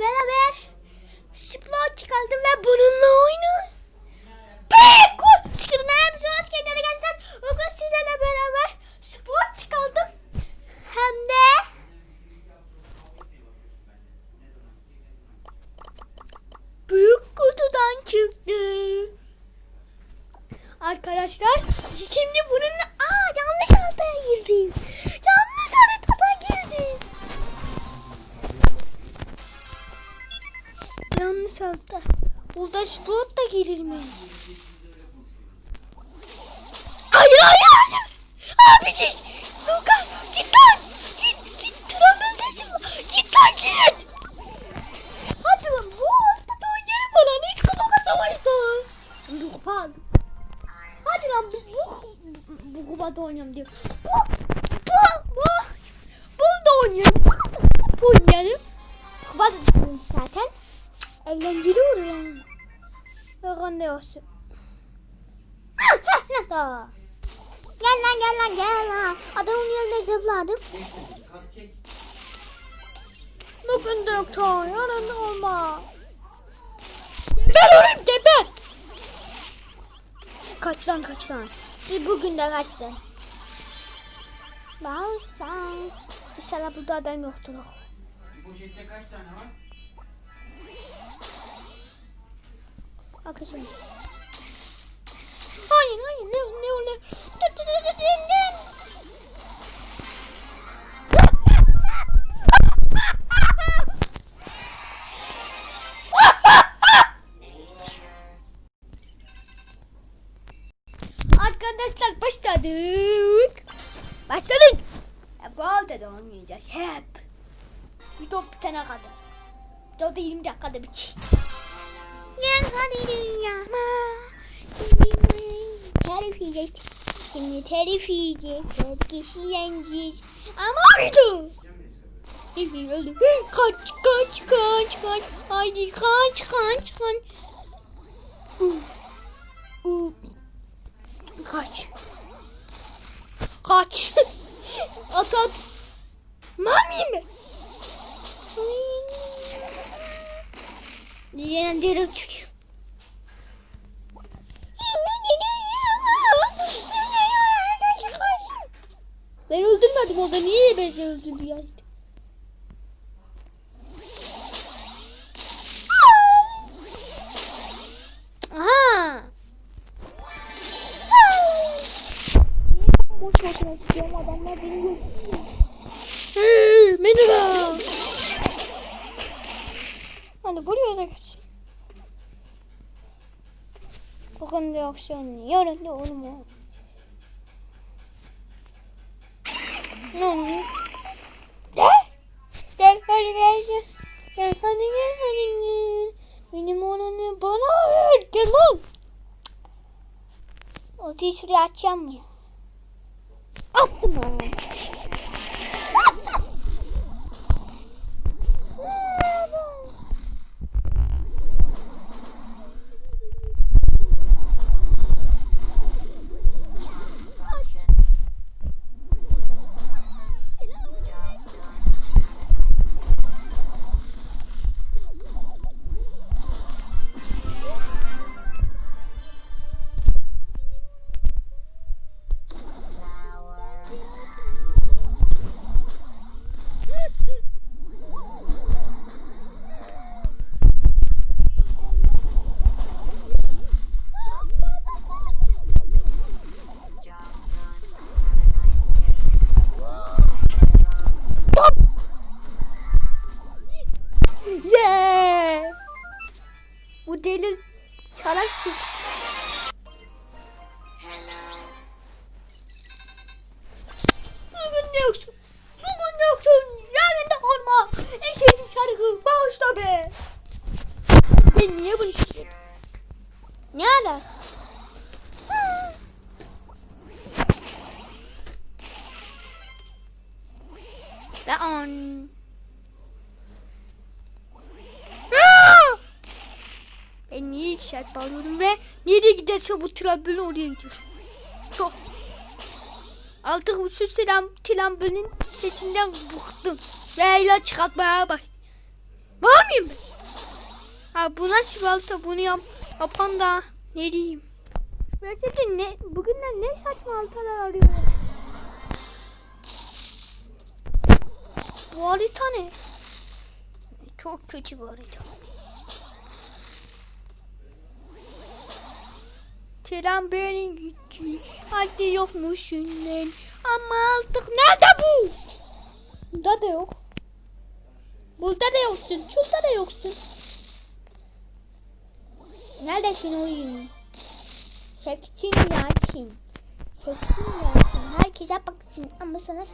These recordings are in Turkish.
beraber spor çıkardım ve bununla oynuyorum. Pek! Çıkın hem hoş geldiniz arkadaşlar. Bugün sizlerle beraber spor çıkardım. Hem de büyük kutudan çıktı. Arkadaşlar şimdi bununla aa yanlış haritaya girdim. Yanlış haritada girdim. Yanlış harita. Burada spot da girir mi? Hayır hayır hayır. Abi git. Luka git lan. Git git. Travel'desin. Git lan git. Hadi lan bu haritada oynayalım falan. Hiç savaşta. Bu kupa Hadi lan bu bu, bu kupada oynayalım diyor. Bu bu Eğlenceli olur yani. Bakın diyorsun. Ah, Gel lan gel lan gel lan. Adamın yerine zıpladım. Bugün de yok çağır. Yarın da olma. Geber oğlum geber. Kaç lan kaç lan. Siz bugün de kaçtın. Bağışlan. İnşallah burada adam yoktur. Bu kaç tane var? Arkadaşlar. Hayır hayır ne ne ne. Arkadaşlar başladık. Başladık. Hep halde de oynayacağız. Hep. Bir top bitene kadar. Top da 20 dakikada bitecek. Terif yiyeceğiz. Şimdi terif yiyeceğiz. Herkesi yeneceğiz. Ama öldü. Evi öldü. Kaç kaç kaç kaç. Haydi kaç kaç kaç. Kaç. Kaç. at at. Mami mi? Yine derin çıkıyor. Ben öldürmedim orada. Niye ben seni öldürdü ya? Hadi buraya da kaç. Bugün de aksiyon, yarın da mu? Ne oluyor? Gel hadi gel gel. Hadi gel hadi gel. Benim olanı bana ver. Gel lan. Ortayı şuraya mı? Attım. Ala? Lan. Ben niye işaret bağlıyorum ve nereye giderse bu trambölün oraya gidiyor. Çok. Artık bu şu tram, trambölün sesinden bıktım. Ve ilaç çıkartmaya baş. Var mıyım ben? Ha bu nasıl balta bunu yap yapan da ne diyeyim. Gerçekten ne bugünler ne saçma baltalar arıyor. Bu harita ne? Çok kötü bu harita. Tren benim gücü. Hadi yokmuş ünlen. Ama artık nerede bu? Burada da yok. Burada da yoksun. Şurada da yoksun. Neredesin oyun? Seksin Yasin. Seksin Yasin. Herkese baksın ama sana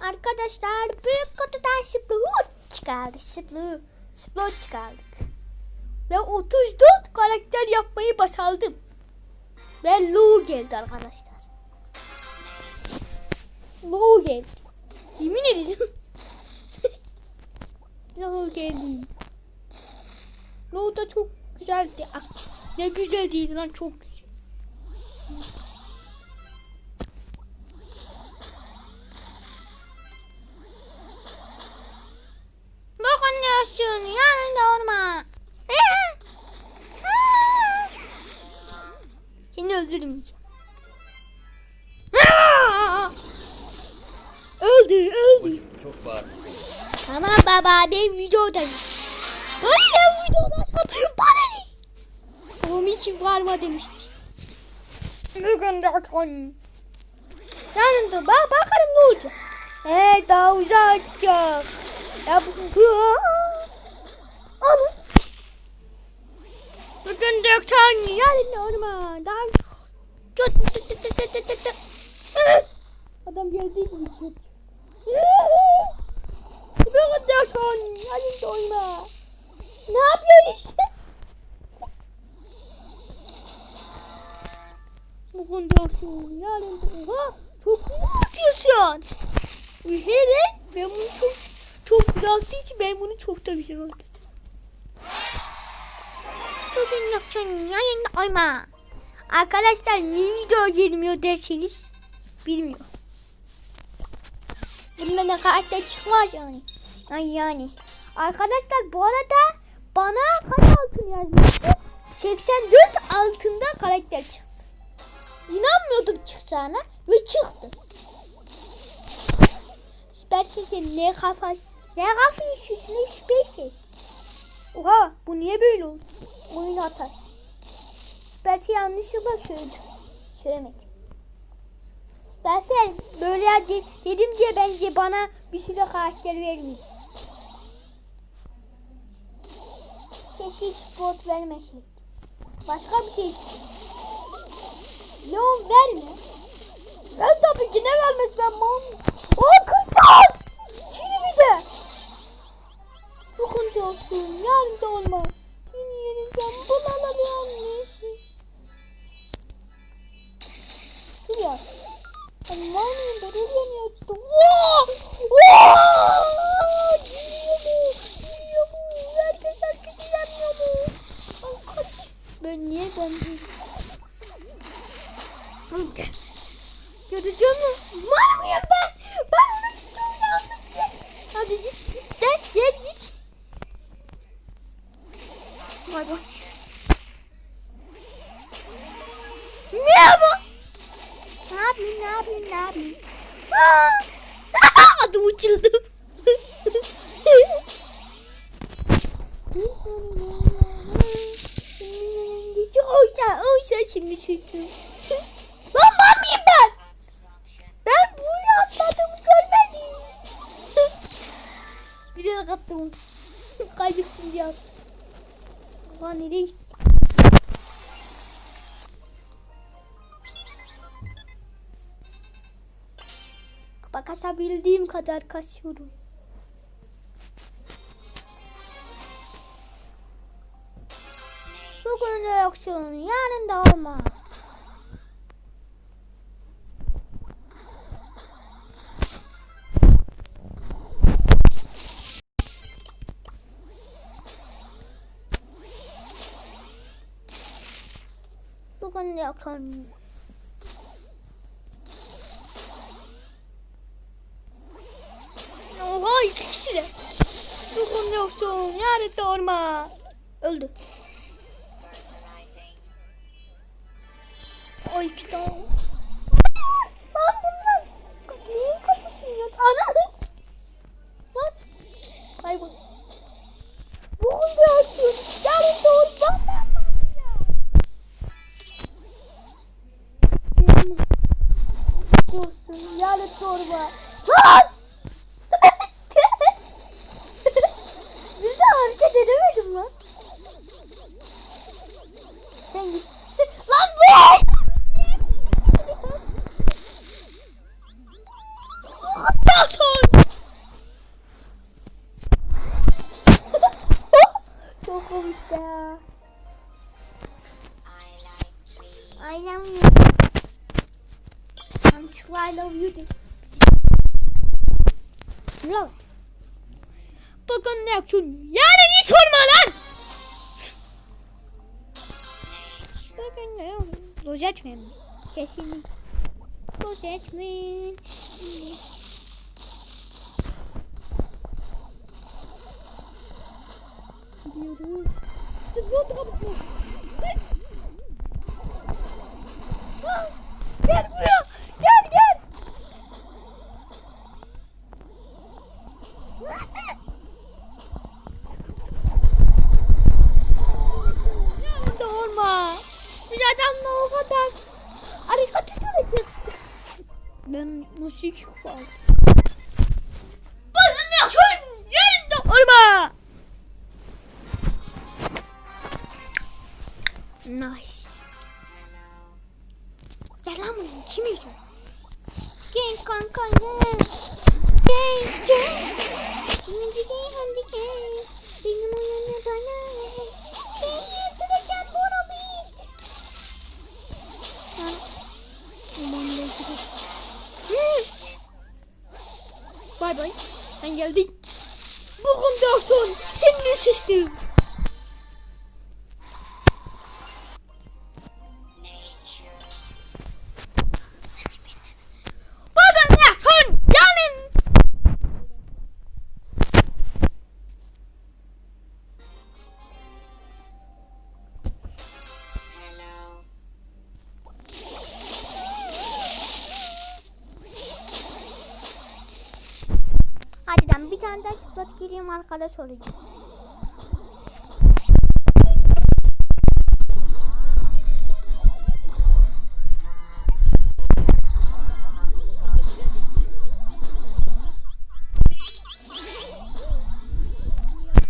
Arkadaşlar büyük kutudan Sploot çıkardı. Sploot. Sploot çıkardık. Ve 34 karakter yapmayı başardım. Ve Lu geldi arkadaşlar. Lu geldi. Yemin ederim. Lu geldi. Lu da çok güzeldi. Ne güzel değil lan çok güzel. Dokunuyorsun yanında olma. Seni öldürmeyeceğim. öldü öldü. Çok bağır. Tamam baba ben videodayım. Bana ne videodasam bana ne? Babam için varma demişti. Bugün de akşam. Yanında bak bakalım ne olacak. He daha uzakacak. Ya bu... Ama. Bugün de akşam yarın orman. Daha... Adam geldi gibi tut. Bugün de akşam yarın doyma. Ne yapıyorsun işte? Bugün akşam yarın doyma. Çok iyi atıyorsun. Üzere ben bunu çok çok biraz için ben bunu çok da güzel oldu. Bugün akşam yayın oyma. Arkadaşlar niye video gelmiyor derseniz bilmiyor. Bunda ne karakter çıkmaz yani. Ay yani. Arkadaşlar bu arada bana kaç altın yazmıştı? 84 altında karakter çıktı. İnanmıyordum çıkacağına ve çıktı. Süper şey ne kafa ne kafa işiyorsun ne süper şey. Oha bu niye böyle oldu? Oyun hatası. Süper şey yanlışlıkla söyledim. Söylemedim. Süpersel böyle de- dedim diye bence bana bir sürü karakter vermiyor. Keşke spot vermeseydi. Başka bir şey. Leon verme. Ben tabii ki ne vermez ben mal. O kırtak. Seni bir de. Sıkıntı olsun. Yarın da olma. Senin yerinden bulalım annesi. Şuraya. Allah'ım ben oraya yaptım. Vaa! Vaa! Geliyor bu. Geliyor bu. Herkes herkesi yenmiyor bu. Ay kaç. Ben niye ben Göreceğim mi? Var mıyım ben? Ben onu istiyorum ya. Hadi git. Gel gel git. Bay bay. Merhaba. Ne yapayım ne yapayım ne yapayım? Aa! Adım uçuldu. Oysa oysa şimdi sıçtım. Lan var mıyım ben? Ben buraya atladığımı görmedim. Bilerek attım. Kaybetsin diye attım. Lan nereye gitti? Bak kaçabildiğim kadar kaçıyorum. Bugün de yoksun, yarın da olma. Bugün de yoksun. Oha iki kişi de. Bugün yoksun, yarın da olma. Öldü. Ay iki tane. Lan bunlar. Neyin kapısını yat? Ana. Lan. Kaybol. Bugün bir açıyorum. Yarın doğru ben ben Diyorsun. Yarın torba. Lan. Bakın ne yapıyorsun? Yani hiç sorma lan. Bakın ne yapıyorsun? Loz etmeyin. Kesin. Loz etmeyin. Gidiyoruz. Zıplat kapı. Gel buraya. Gel gel. Ne yapıyorsun? Yanında olma. Nice. Gel lan buraya. Kim yiyecek? Gel kanka. Gel Gelin. Hadi ben bir tane daha şıklat gireyim arkadaş olacağım.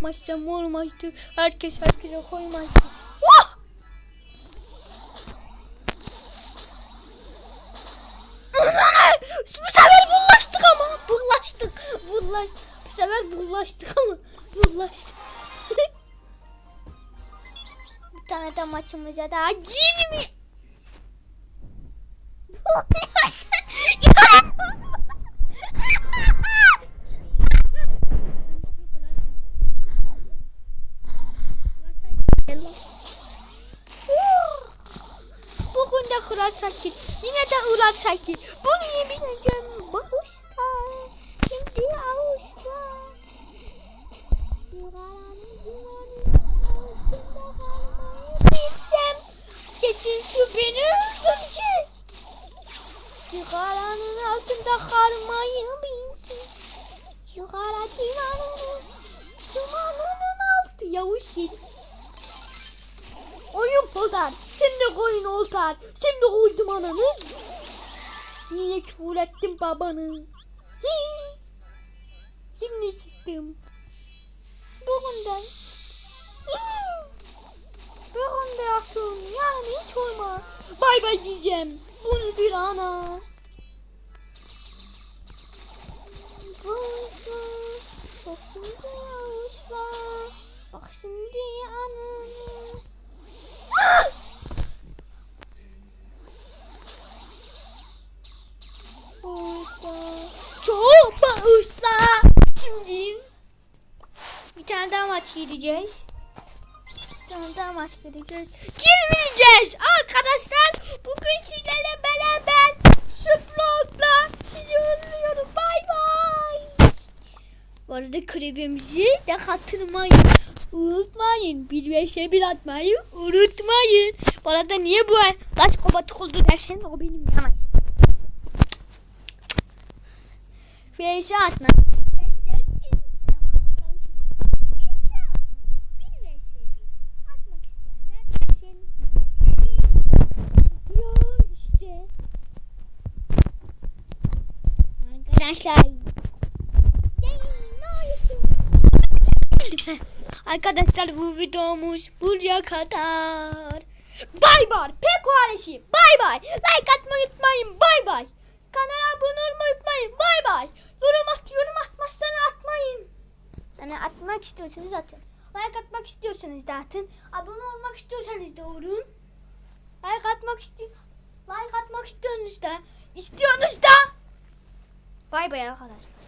Maçta mor maçtı. Herkes herkese koymaçtı. Oh! Bu sefer bulaştık ama. Bulaştık. Bulaştık. Bu sefer bulaştık ama. Bulaştık. Bir tane de maçımıza daha girmiyor. Bulaştık. Bugün de kurar sakit. Sakit. Bunu yemin ediyorum. Bakışlar. Şimdi kalmayı bilsem. Kesin su beni öldürecek. Sigaranın altında kalmayı bilsem. Sigara dumanının, dumanının altı. Yavuş yedi. Oyun bozar. Şimdi koyun oltar. Şimdi koydum ananı. Niye küfür ettim babanı? Hii. Şimdi. Hii. Bugün de yaptım. Yani hiç olmaz. Bay bay diyeceğim. Bunu bir ana. Bak şimdi yavuşlar. Bak şimdi ananı. Usta. Çok usta. Şimdi bir tane Bir tane daha maç gideceğiz. Girmeyeceğiz arkadaşlar. Bugün sizlerle beraber Sprout'la sizi özlüyorum. Bay bay. Bu arada klibimizi de katılmayı unutmayın. Bir ve şey bir atmayı unutmayın. Bu arada niye bu ay kaç kobatık oldu derseniz o benim yalan. Bir şey atma. Sen dersin. Bir ve şey bir. Atmak isteyenler dersin. Bir ve şey bir. Ya işte. Arkadaşlar. Arkadaşlar bu videomuz buraya kadar. Bay bay. Pek ailesi. Bay bay. Like atmayı unutmayın. Bay bay. Kanala abone olmayı unutmayın. Bay bay. Yorum at, yorum atmazsanız atmayın. Yani atmak istiyorsanız atın. Like atmak istiyorsanız da atın. Abone olmak istiyorsanız da olun. Like atmak istiyor. Like atmak istiyorsanız da istiyorsunuz da. Bay bay arkadaşlar.